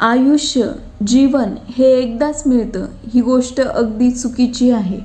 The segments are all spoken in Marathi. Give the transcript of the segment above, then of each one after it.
आयुष्य जीवन हे एकदाच मिळतं. ही गोष्ट अगदी चुकीची आहे.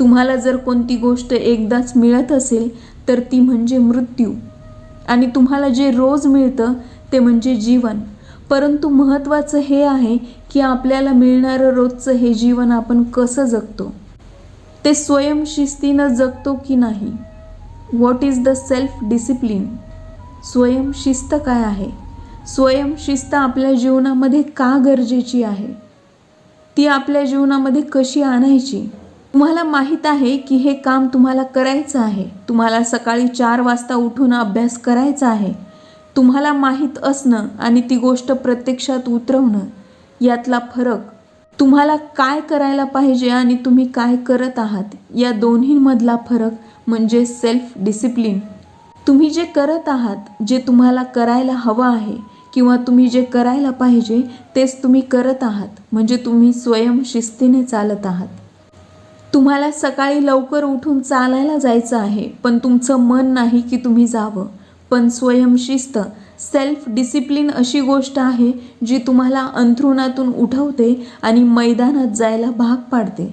तुम्हाला जर कोणती गोष्ट एकदाच मिळत असेल तर ती म्हणजे मृत्यू. आणि तुम्हाला जे रोज मिळतं ते म्हणजे जीवन. परंतु महत्त्वाचं हे आहे की आपल्याला मिळणारं रोजचं हे जीवन आपण कसं जगतो? ते स्वयंशिस्तीनं जगतो की नाही? What is the self discipline स्वयंशिस्त काय आहे? स्वयंशिस्त आपल्या जीवनामध्ये का गरजेची आहे? ती आपल्या जीवनामध्ये कशी आणायची? तुम्हाला माहीत आहे की हे काम तुम्हाला करायचं आहे. तुम्हाला सकाळी चार वाजता उठून अभ्यास करायचा आहे. तुम्हाला माहीत असणं आणि ती गोष्ट प्रत्यक्षात उतरवणं यातला फरक तुम्हाला काय करायला पाहिजे आणि तुम्ही काय करत आहात या दोन्हीमधला फरक म्हणजे सेल्फ डिसिप्लिन तुम्ही जे करत आहात जे तुम्हाला करायला हवं आहे किंवा तुम्ही जे करायला पाहिजे तेच तुम्ही करत आहात. म्हणजे तुम्ही स्वयंशिस्तीने चालत आहात. तुम्हाला सकाळी लवकर उठून चालायला जायचं आहे पण तुमचं मन नाही की तुम्ही जावं. पण स्वयंशिस्त सेल्फ डिसिप्लिन अशी गोष्ट आहे जी तुम्हाला अंथरुणातून उठवते आणि मैदानात जायला भाग पाडते.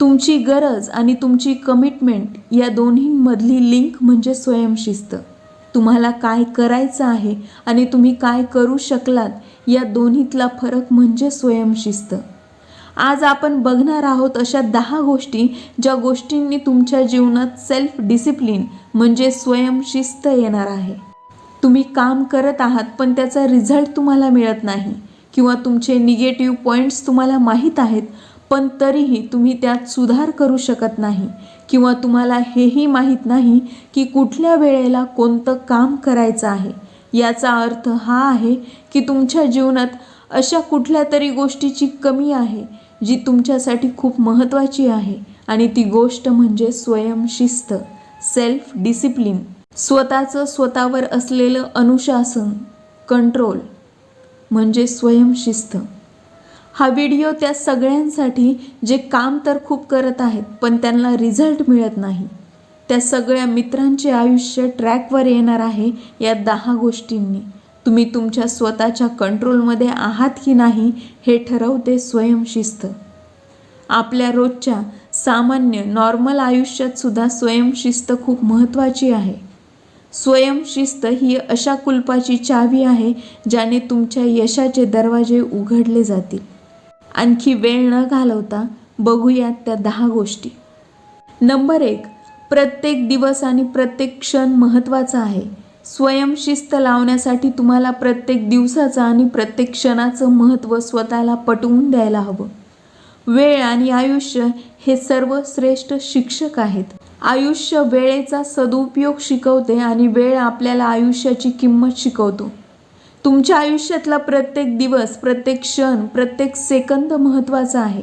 तुमची गरज आणि तुमची कमिटमेंट या दोन्हींमधली लिंक म्हणजे स्वयंशिस्त तुम्हाला काय करायचं आहे आणि तुम्ही काय करू शकलात या दोन्हीतला फरक म्हणजे स्वयंशिस्त आज आपण बघणार आहोत अशा दहा गोष्टी ज्या गोष्टींनी तुमच्या जीवनात सेल्फ डिसिप्लिन म्हणजे स्वयंशिस्त येणार आहे. तुम्ही काम करत आहात पण त्याचा रिझल्ट तुम्हाला मिळत नाही किंवा तुमचे निगेटिव्ह पॉईंट्स तुम्हाला माहीत आहेत पण तरीही तुम्ही त्यात सुधार करू शकत नाही. किंवा तुम्हाला हेही माहीत नाही की कुठल्या वेळेला कोणतं काम करायचं आहे. याचा अर्थ हा आहे की तुमच्या जीवनात अशा कुठल्या तरी गोष्टीची कमी आहे जी तुमच्यासाठी खूप महत्त्वाची आहे आणि ती गोष्ट म्हणजे स्वयंशिस्त सेल्फ डिसिप्लिन स्वतःचं स्वतःवर असलेलं अनुशासन कंट्रोल म्हणजे स्वयंशिस्त हा व्हिडिओ त्या सगळ्यांसाठी जे काम तर खूप करत आहेत पण त्यांना रिझल्ट मिळत नाही. त्या सगळ्या मित्रांचे आयुष्य ट्रॅकवर येणार आहे या दहा गोष्टींनी. तुम्ही तुमच्या स्वतःच्या कंट्रोलमध्ये आहात की नाही हे ठरवते स्वयंशिस्त आपल्या रोजच्या सामान्य नॉर्मल आयुष्यात सुद्धा स्वयंशिस्त खूप महत्त्वाची आहे. स्वयंशिस्त ही अशा कुलपाची चावी आहे ज्याने तुमच्या यशाचे दरवाजे उघडले जातील. आणखी वेळ न घालवता बघूयात त्या दहा गोष्टी. नंबर एक प्रत्येक दिवस आणि प्रत्येक क्षण महत्त्वाचा आहे. स्वयंशिस्त लावण्यासाठी तुम्हाला प्रत्येक दिवसाचं आणि प्रत्येक क्षणाचं महत्त्व स्वतःला पटवून द्यायला हवं. वेळ आणि आयुष्य हे सर्व श्रेष्ठ शिक्षक आहेत. आयुष्य वेळेचा सदुपयोग शिकवते आणि वेळ आपल्याला आयुष्याची किंमत शिकवतो. तुमच्या आयुष्यातला प्रत्येक दिवस प्रत्येक क्षण प्रत्येक सेकंद महत्त्वाचा आहे.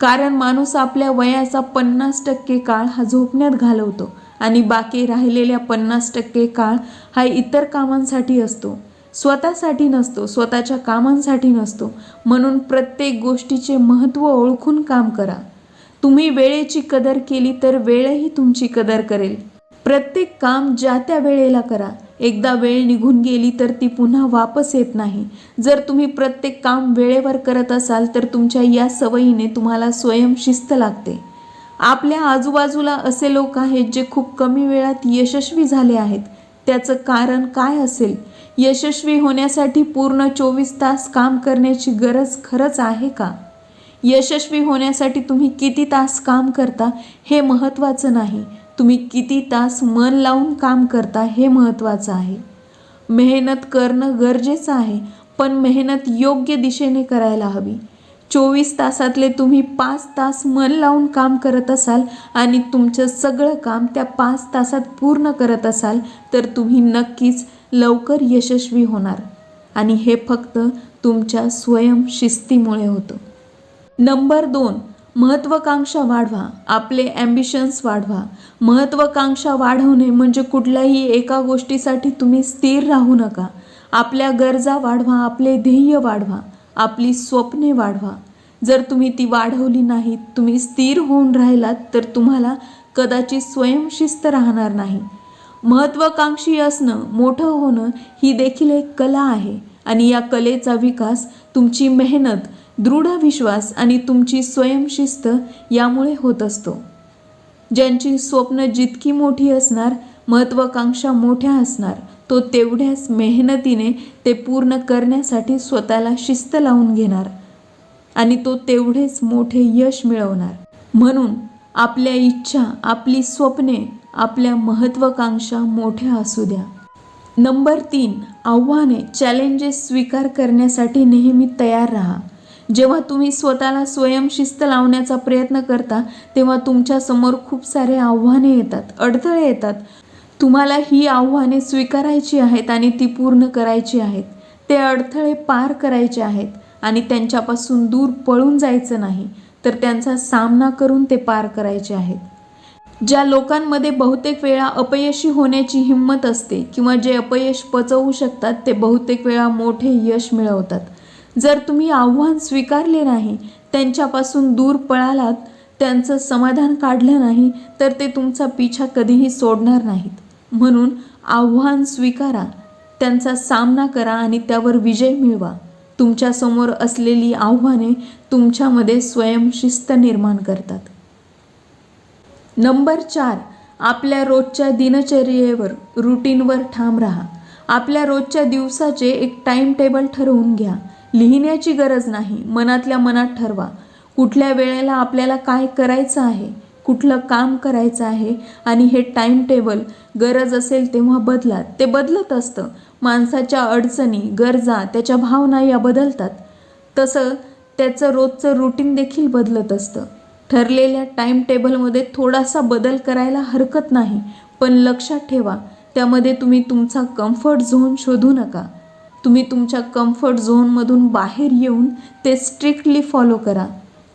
कारण माणूस आपल्या वयाचा पन्नास टक्के काळ हा झोपण्यात घालवतो आणि बाकी राहिलेल्या पन्नास टक्के काळ हा इतर कामांसाठी असतो. स्वतःसाठी नसतो स्वतःच्या कामांसाठी नसतो. म्हणून प्रत्येक गोष्टीचे महत्त्व ओळखून काम करा. तुम्ही वेळेची कदर केली तर वेळही तुमची कदर करेल. प्रत्येक काम ज्या त्या वेळेला करा. एकदा वेळ निघून गेली तर ती पुन्हा वापस येत नाही. जर तुम्ही प्रत्येक काम वेळेवर करत असाल तर तुमच्या या सवयीने तुम्हाला स्वयंशिस्त लागते. आपल्या आजूबाजूला असे लोक आहेत जे खूप कमी वेळात यशस्वी झाले आहेत. त्याचं कारण काय असेल? यशस्वी होण्यासाठी पूर्ण चोवीस तास काम करण्याची गरज खरंच आहे का? यशस्वी होण्यासाठी तुम्ही किती तास काम करता हे महत्त्वाचं नाही. तुम्ही किती तास मन लावून काम करता हे महत्त्वाचं आहे. मेहनत करणं गरजेचं आहे पण मेहनत योग्य दिशेने करायला हवी. चोवीस तासातले तुम्ही पाच तास मन लावून काम करत असाल आणि तुमचं सगळं काम त्या पाच तासात पूर्ण करत असाल तर तुम्ही नक्कीच लवकर यशस्वी होणार. आणि हे फक्त तुमच्या स्वयंशिस्तीमुळे होतं. नंबर दोन. महत्त्वाकांक्षा वाढवा आपले ॲम्बिशन्स वाढवा. महत्त्वाकांक्षा वाढवणे म्हणजे कुठल्याही एका गोष्टीसाठी तुम्ही स्थिर राहू नका. आपल्या गरजा वाढवा आपले ध्येय वाढवा आपली स्वप्ने वाढवा. जर तुम्ही ती वाढवली नाहीत तुम्ही स्थिर होऊन राहिलात तर तुम्हाला कदाचित स्वयंशिस्त राहणार नाही. महत्त्वाकांक्षी असणं मोठं होणं ही देखील एक कला आहे आणि या कलेचा विकास तुमची मेहनत दृढ विश्वास आणि तुमची स्वयंशिस्त यामुळे होत असतो. ज्यांची स्वप्न जितकी मोठी असणार महत्त्वाकांक्षा मोठ्या असणार तो तेवढ्याच मेहनतीने ते पूर्ण करण्यासाठी स्वतःला शिस्त लावून घेणार आणि तो तेवढेच मोठे यश मिळवणार. म्हणून आपल्या इच्छा आपली स्वप्ने आपल्या महत्त्वाकांक्षा मोठ्या असू द्या. नंबर तीन आव्हाने चॅलेंजेस स्वीकार करण्यासाठी नेहमी तयार राहा. जेव्हा तुम्ही स्वतःला स्वयंशिस्त लावण्याचा प्रयत्न करता तेव्हा तुमच्यासमोर खूप सारे आव्हाने येतात अडथळे येतात. तुम्हाला ही आव्हाने स्वीकारायची आहेत आणि ती पूर्ण करायची आहेत. ते अडथळे पार करायचे आहेत आणि त्यांच्यापासून दूर पळून जायचं नाही तर त्यांचा सामना करून ते पार करायचे आहेत. ज्या लोकांमध्ये बहुतेक वेळा अपयशी होण्याची हिंमत असते किंवा जे अपयश पचवू शकतात ते बहुतेक वेळा मोठे यश मिळवतात. जर तुम्ही आव्हान स्वीकारले नाही त्यांच्यापासून दूर पळालात त्यांचं समाधान काढलं नाही तर ते तुमचा पिछा कधीही सोडणार नाहीत. म्हणून आव्हान स्वीकारा त्यांचा सामना करा आणि त्यावर विजय मिळवा. तुमच्यासमोर असलेली आव्हाने तुमच्यामध्ये स्वयंशिस्त निर्माण करतात. नंबर चार आपल्या रोजच्या दिनचर्येवर रुटीनवर ठाम राहा. आपल्या रोजच्या दिवसाचे एक टाईम टेबल ठरवून घ्या. लिहिण्याची गरज नाही. मनातल्या मनात ठरवा. कुठल्या वेळेला आपल्याला काय करायचं आहे कुठलं काम करायचं आहे आणि हे टाइम टेबल गरज असेल तेव्हा बदला. ते बदलत असतं. माणसाच्या अडचणी गरजा त्याच्या भावना या बदलतात. तसं त्याचं रोजचं रुटीन देखील बदलत असतं. ठरलेल्या टाइम टेबलमध्ये थोडासा बदल करायला हरकत नाही पण लक्षात ठेवा. त्यामध्ये तुम्ही तुमचा कम्फर्ट झोन शोधू नका. तुम्ही तुमच्या कम्फर्ट झोनमधून बाहेर येऊन ते स्ट्रिक्टली फॉलो करा.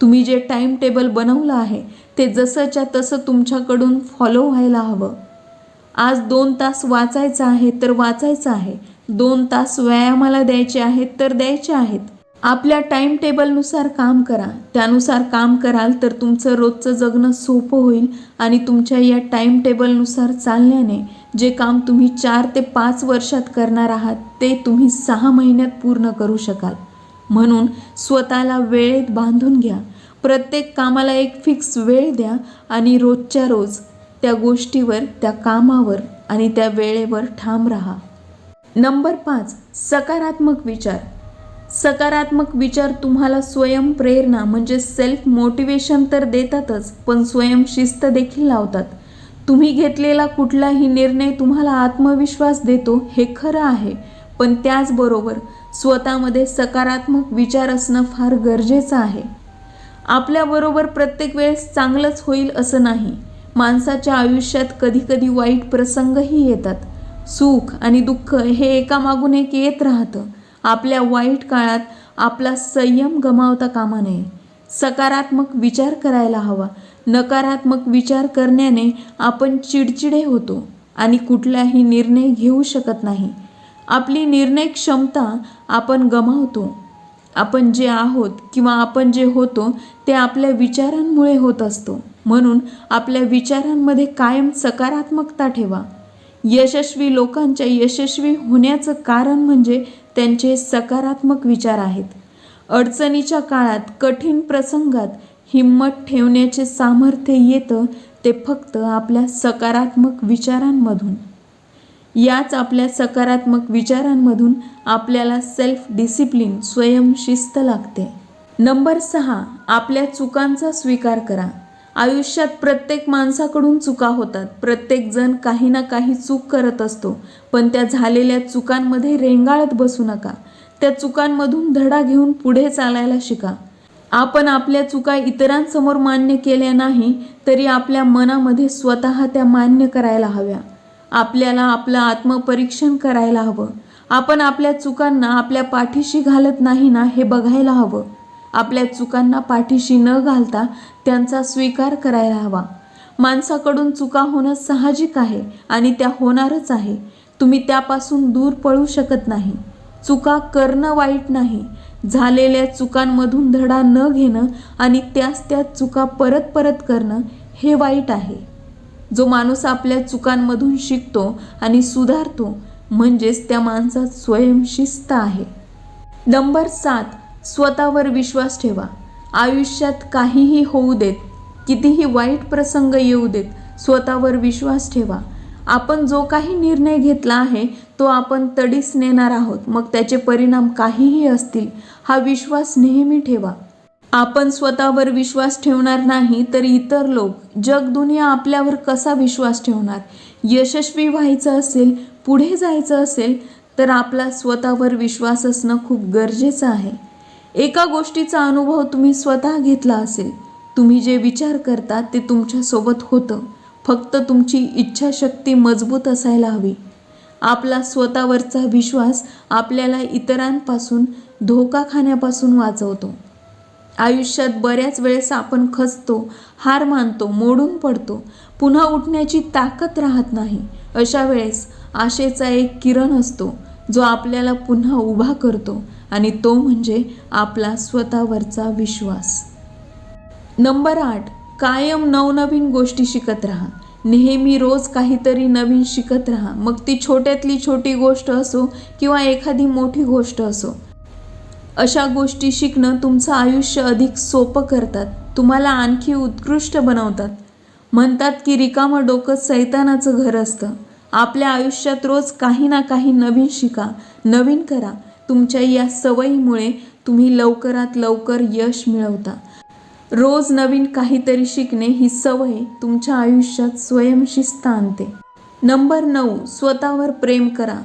तुम्ही जे टाईम टेबल बनवलं आहे ते जसंच्या तसं तुमच्याकडून फॉलो व्हायला हवं. आज दोन तास वाचायचं आहे तर वाचायचं आहे. दोन तास व्यायामाला द्यायचे आहेत तर द्यायचे आहेत. आपल्या टाईम टेबलनुसार काम करा. त्यानुसार काम कराल तर तुमचं रोजचं जगणं सोपं होईल आणि तुमच्या या टाईम टेबलनुसार चालल्याने जे काम तुम्ही चार ते पाच वर्षात करणार आहात ते तुम्ही सहा महिन्यात पूर्ण करू शकाल. म्हणून स्वतःला वेळेत बांधून घ्या. प्रत्येक कामाला एक फिक्स वेळ द्या आणि रोजच्या रोज त्या गोष्टीवर त्या कामावर आणि त्या वेळेवर ठाम राहा. नंबर पाच सकारात्मक विचार. सकारात्मक विचार तुम्हाला स्वयंप्रेरणा म्हणजे सेल्फ मोटिवेशन तर देतातच पण स्वयंशिस्त देखील लावतात. तुम्ही घेतलेला कुठलाही निर्णय तुम्हाला आत्मविश्वास देतो हे खरं आहे. पण त्याचबरोबर स्वतःमध्ये सकारात्मक विचार असणं फार गरजेचं आहे. आपल्याबरोबर प्रत्येक वेळेस चांगलंच होईल असं नाही. माणसाच्या आयुष्यात कधीकधी वाईट प्रसंगही येतात. सुख आणि दुःख हे एकामागून एक येत राहतं. आपल्या वाईट काळात आपला संयम गमावता कामा नये. सकारात्मक विचार करायला हवा. नकारात्मक विचार करण्याने आपण चिडचिडे होतो आणि कुठलाही निर्णय घेऊ शकत नाही. आपली निर्णय क्षमता आपण गमावतो. आपण जे आहोत किंवा आपण जे होतो ते आपल्या विचारांमुळे होत असतो. म्हणून आपल्या विचारांमध्ये कायम सकारात्मकता ठेवा. यशस्वी लोकांच्या यशस्वी होण्याचं कारण म्हणजे त्यांचे सकारात्मक विचार आहेत. अडचणीच्या काळात कठीण प्रसंगात हिंमत ठेवण्याचे सामर्थ्य येतं ते फक्त आपल्या सकारात्मक विचारांमधून. याच आपल्या सकारात्मक विचारांमधून आपल्याला सेल्फ डिसिप्लिन स्वयंशिस्त लागते. नंबर सहा आपल्या चुकांचा स्वीकार करा. आयुष्यात प्रत्येक माणसाकडून चुका होतात. प्रत्येक जण काही ना काही चूक करत असतो. पण त्या झालेल्या चुकांमध्ये रेंगाळत बसू नका. त्या चुकांमधून धडा घेऊन पुढे चालायला शिका. आपण आपल्या चुका इतरांसमोर मान्य केल्या नाही तरी आपल्या मनामध्ये स्वतः त्या मान्य करायला हव्या. आपल्याला आपलं आत्मपरीक्षण करायला हवं. आपण आपल्या चुकांना आपल्या पाठीशी घालत नाही ना हे बघायला हवं. आपल्या चुकांना पाठीशी न घालता त्यांचा स्वीकार करायला हवा. माणसाकडून चुका होणं साहजिक आहे आणि त्या होणारच आहे. तुम्ही त्यापासून दूर पळू शकत नाही. चुका करणं वाईट नाही. झालेल्या चुकांमधून धडा न घेणं आणि त्याच त्या चुका परत परत करणं हे वाईट आहे. जो माणूस आपल्या चुकांमधून शिकतो आणि सुधारतो म्हणजेच त्या माणसात स्वयंशिस्त आहे. नंबर सात. स्वतःवर विश्वास ठेवा. आयुष्यात काहीही होऊ देत कितीही वाईट प्रसंग येऊ देत स्वतःवर विश्वास ठेवा. आपण जो काही निर्णय घेतला आहे तो आपण तडीस नेणार आहोत. मग त्याचे परिणाम काहीही असतील हा विश्वास नेहमी ठेवा. आपण स्वतःवर विश्वास ठेवणार नाही तर इतर लोक जगदुनिया आपल्यावर कसा विश्वास ठेवणार? यशस्वी व्हायचं असेल पुढे जायचं असेल तर आपला स्वतःवर विश्वास असणं खूप गरजेचं आहे. एका गोष्टीचा अनुभव तुम्ही स्वतः घेतला असेल. तुम्ही जे विचार करता ते तुमच्यासोबत होतं. फक्त तुमची इच्छाशक्ती मजबूत असायला हवी. आपला स्वतःवरचा विश्वास आपल्याला इतरांपासून धोका खाण्यापासून वाचवतो. आयुष्यात बऱ्याच वेळेस आपण खचतो हार मानतो मोडून पडतो. पुन्हा उठण्याची ताकद राहत नाही. अशा वेळेस आशेचा एक किरण असतो जो आपल्याला पुन्हा उभा करतो. आणि तो म्हणजे आपला स्वतःवरचा विश्वास. नंबर आठ कायम नवनवीन गोष्टी शिकत राहा. नेहमी रोज काहीतरी नवीन शिकत राहा. मग ती छोट्यातली छोटी गोष्ट असो किंवा एखादी मोठी गोष्ट असो. अशा गोष्टी शिकणं तुमचं आयुष्य अधिक सोपं करतात. तुम्हाला आणखी उत्कृष्ट बनवतात. म्हणतात की रिकामं डोकं सैतानाचं घर असतं. आपल्या आयुष्यात रोज काही ना काही नवीन शिका नवीन करा. तुमच्या या सवयीमुळे तुम्ही लवकरात लवकर यश मिळवता. रोज नवीन काहीतरी शिकणे ही सवय तुमच्या आयुष्यात स्वयंशिस्त आणते नंबर नऊ स्वतःवर प्रेम करा.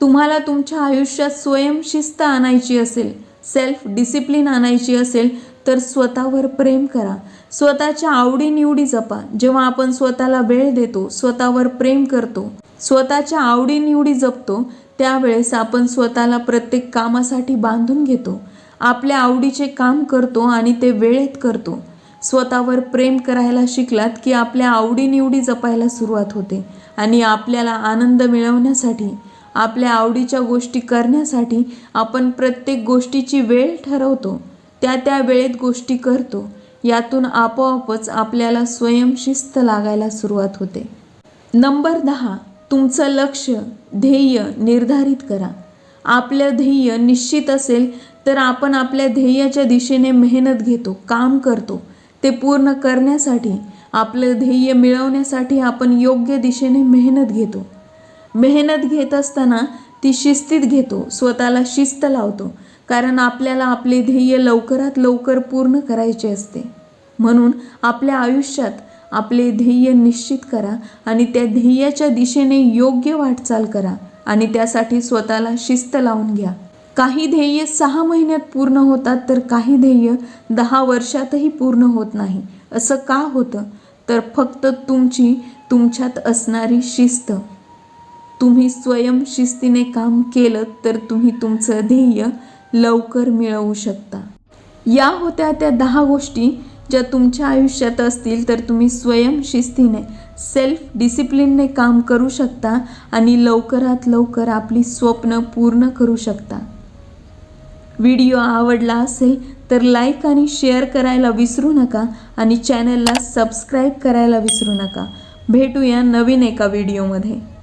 तुम्हाला तुमच्या आयुष्यात स्वयंशिस्त आणायची असेल सेल्फ डिसिप्लिन आणायची असेल तर स्वतःवर प्रेम करा. स्वतःच्या आवडीनिवडी जपा. जेव्हा आपण स्वतःला वेळ देतो स्वतःवर प्रेम करतो. स्वतःच्या आवडीनिवडी जपतो त्यावेळेस आपण स्वतःला प्रत्येक कामासाठी बांधून घेतो. आपल्या आवडीचे काम करतो आणि ते वेळेत करतो. स्वतःवर प्रेम करायला शिकलात की आपल्या आवडीनिवडी जपायला सुरुवात होते आणि आपल्याला आनंद मिळवण्यासाठी आपल्या आवडीच्या गोष्टी करण्यासाठी आपण प्रत्येक गोष्टीची वेळ ठरवतो. त्या त्या वेळेत गोष्टी करतो. यातून आपोआपच आपल्याला स्वयंशिस्त लागायला सुरुवात होते. नंबर दहा. तुमचं लक्ष ध्येय निर्धारित करा. आपलं ध्येय निश्चित असेल तर आपण आपल्या ध्येयाच्या दिशेने मेहनत घेतो काम करतो. ते पूर्ण करण्यासाठी आपलं ध्येय मिळवण्यासाठी आपण योग्य दिशेने मेहनत घेतो. मेहनत घेत असताना ती शिस्तीत घेतो स्वतःला शिस्त लावतो कारण आपल्याला आपले ध्येय लवकरात लवकर पूर्ण करायचे असते. म्हणून आपल्या आयुष्यात आपले ध्येय निश्चित करा आणि त्या ध्येयाच्या दिशेने योग्य वाटचाल करा आणि त्यासाठी स्वतःला शिस्त लावून घ्या. काही ध्येय सहा महिन्यात पूर्ण होतात तर काही ध्येय दहा वर्षातही पूर्ण होत नाही. असं का होतं? तर फक्त तुमची तुमच्यात असणारी शिस्त. तुम्ही स्वयंशिस्तीने काम केलं तर तुम्ही तुमचं ध्येय लवकर मिळवू शकता. या होत्या त्या दहा गोष्टी. ज्या तुमच्या आयुष्यात असतील तर तुम्ही स्वयंशिस्तीने सेल्फ डिसिप्लिनने काम करू शकता आणि लवकरात लवकर आपली स्वप्न पूर्ण करू शकता. व्हिडिओ आवडला असेल तर लाईक आणि शेअर करायला विसरू नका आणि चॅनलला सबस्क्राईब करायला विसरू नका. भेटूया नवीन एका व्हिडिओमध्ये